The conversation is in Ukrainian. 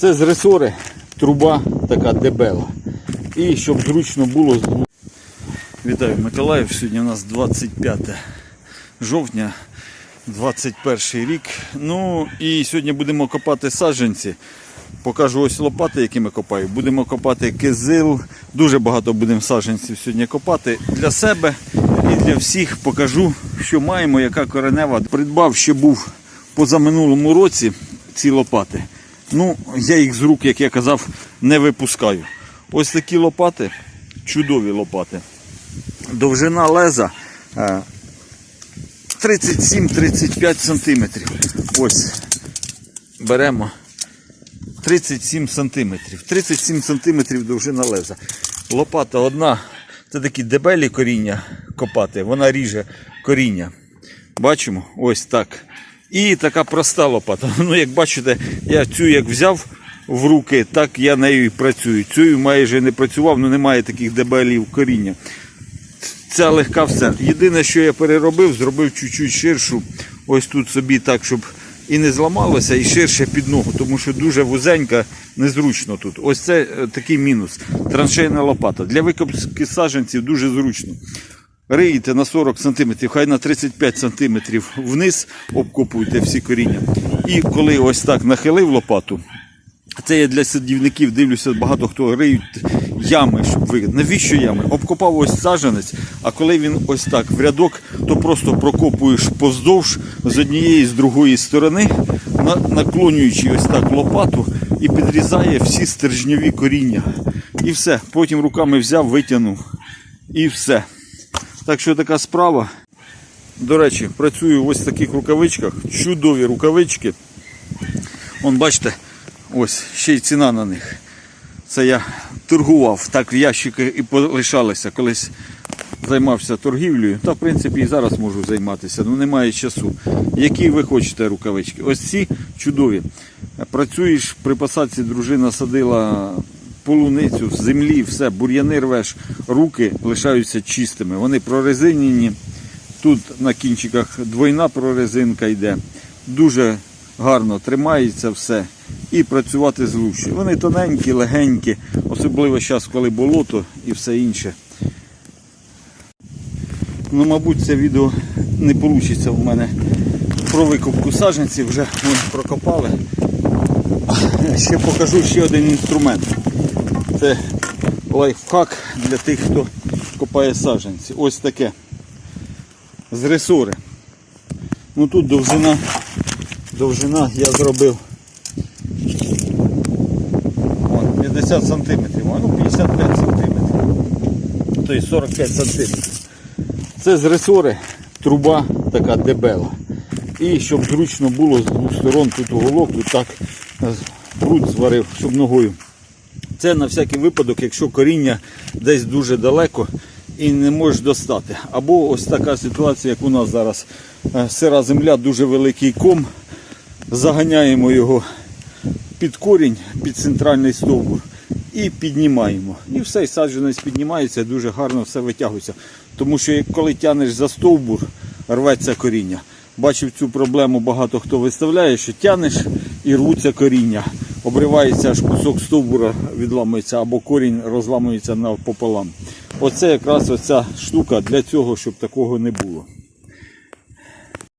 Це з ресори труба така дебела. І щоб зручно було. Вітаю Миколаїв. Сьогодні у нас 25 жовтня, 21 рік. Ну і сьогодні будемо копати саджанці. Покажу ось лопати, якими копаю. Будемо копати кизил. Дуже багато будемо саджанців сьогодні копати для себе і для всіх. Покажу, що маємо, яка коренева. Придбав ще був позаминулому році ці лопати. Ну, я їх з рук, як я казав, не випускаю. Ось такі лопати, чудові лопати. Довжина леза е, 37-35 сантиметрів. Ось беремо 37 сантиметрів. 37 сантиметрів довжина леза. Лопата одна, це такі дебелі коріння копати, вона ріже коріння. Бачимо, ось так. І така проста лопата. Ну, як бачите, я цю як взяв в руки, так я нею і працюю. Цю майже не працював, ну немає таких дебелів коріння. Ця легка все. Єдине, що я переробив, зробив чуть-чуть ширшу. Ось тут собі так, щоб і не зламалося, і ширше під ногу, тому що дуже вузенька, незручно тут. Ось це е, такий мінус. Траншейна лопата. Для викопки саджанців дуже зручно. Риєте на 40 см, хай на 35 см вниз обкопуйте всі коріння. І коли ось так нахилив лопату, це я для садівників дивлюся, багато хто риють ями, щоб ви. Навіщо ями? Обкопав ось саджанець, а коли він ось так в рядок, то просто прокопуєш повздовж з однієї з другої сторони, наклонюючи ось так лопату і підрізає всі стержньові коріння. І все. Потім руками взяв, витягнув. І все. Так що така справа. До речі, працюю ось в таких рукавичках. Чудові рукавички. Вон бачите, ось ще й ціна на них. Це я торгував, так в ящики і полишалися. Колись займався торгівлею. Та в принципі і зараз можу займатися, але немає часу. Які ви хочете рукавички? Ось ці чудові. Працюєш при посадці, дружина садила полуницю з землі, все, бур'яни рвеш, руки лишаються чистими. Вони прорезинені. Тут на кінчиках двойна прорезинка йде. Дуже гарно тримається все. І працювати зручно. Вони тоненькі, легенькі, особливо зараз, коли болото і все інше. Ну, мабуть, це відео не вийде в мене про викупку саджанців, вже ми прокопали. Ще покажу ще один інструмент. Це лайфхак для тих, хто копає саджанці. Ось таке. З ресори. Ну тут довжина, довжина я зробив 50 сантиметрів, ну 55 сантиметрів. Тобто 45 сантиметрів. Це з ресори труба така дебела. І щоб зручно було з двох сторон, тут уголок, тут так е, пруд зварив, щоб ногою. Це на всякий випадок, якщо коріння десь дуже далеко і не можеш достати. Або ось така ситуація, як у нас зараз. Е, Сира земля, дуже великий ком. Заганяємо його під корінь, під центральний стовбур і піднімаємо. І все, і саджанець піднімається, дуже гарно все витягується. Тому що коли тянеш за стовбур, рветься коріння. Бачив цю проблему багато хто виставляє, що тянеш і рвуться коріння. Обривається аж кусок стовбура, відламується або корінь розламується пополам. Оце якраз оця штука для цього, щоб такого не було.